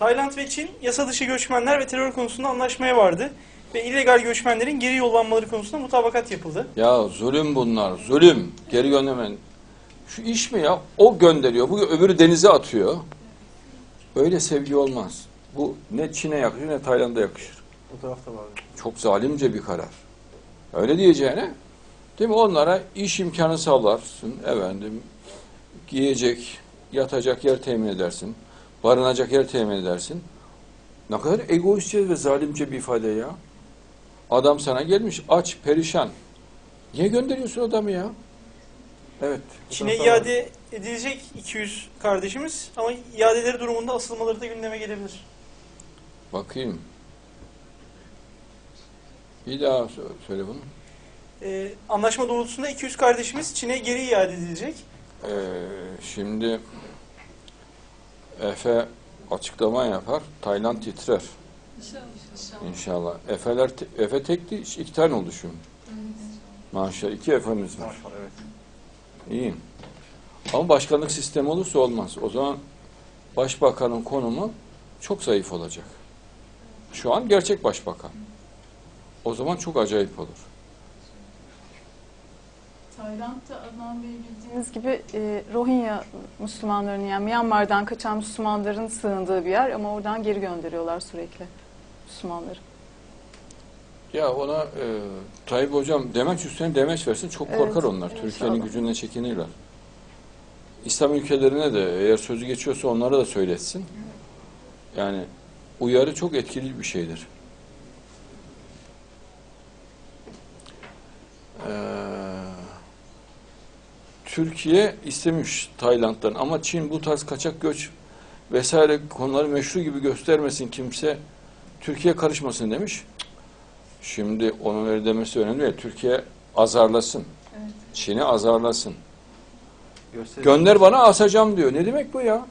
Tayland ve Çin yasa dışı göçmenler ve terör konusunda anlaşmaya vardı ve illegal göçmenlerin geri yollanmaları konusunda mutabakat yapıldı. Ya zulüm bunlar, zulüm. Geri göndermen. Şu iş mi ya? O gönderiyor, bu öbürü denize atıyor. Öyle sevgi olmaz. Bu ne Çin'e yakışır ne Tayland'a yakışır. O tarafta var. Çok zalimce bir karar. Öyle diyeceğine, değil mi? Onlara iş imkanı sağlarsın, efendim, giyecek, yatacak yer temin edersin, barınacak yer temin edersin. Ne kadar egoistçe ve zalimce bir ifade ya. Adam sana gelmiş aç, perişan. Niye gönderiyorsun adamı ya? Evet. Çin'e iade edilecek 200 kardeşimiz ama iadeleri durumunda asılmaları da gündeme gelebilir. Bakayım. Bir daha sö- söyle bunu. Ee, anlaşma doğrultusunda 200 kardeşimiz Çin'e geri iade edilecek. Ee, şimdi Efe açıklama yapar. Tayland titrer. İnşallah. Efeler, te- Efe tekti, iki tane oldu şimdi. Maşallah iki Efe'miz var. Maşallah evet. İyi. Ama başkanlık sistemi olursa olmaz. O zaman başbakanın konumu çok zayıf olacak. Şu an gerçek başbakan. O zaman çok acayip olur. Tayland'da Adnan Bey bildiğiniz gibi e, Rohingya Müslümanlarının yani Myanmar'dan kaçan Müslümanların sığındığı bir yer ama oradan geri gönderiyorlar sürekli Müslümanları. Ya ona e, Tayyip Hocam demeç üstüne demeç versin çok Evet, korkar onlar. evet, Türkiye'nin gücüne çekinirler. İslam ülkelerine de eğer sözü geçiyorsa onlara da söyletsin. Yani uyarı çok etkili bir şeydir. Türkiye istemiş Tayland'dan ama Çin bu tarz kaçak göç vesaire konuları meşru gibi göstermesin kimse Türkiye karışmasın demiş. Şimdi onun öyle demesi önemli değil. Türkiye azarlasın. Evet. Çin'i azarlasın. Gösterin. Gönder bana asacağım diyor. Ne demek bu ya?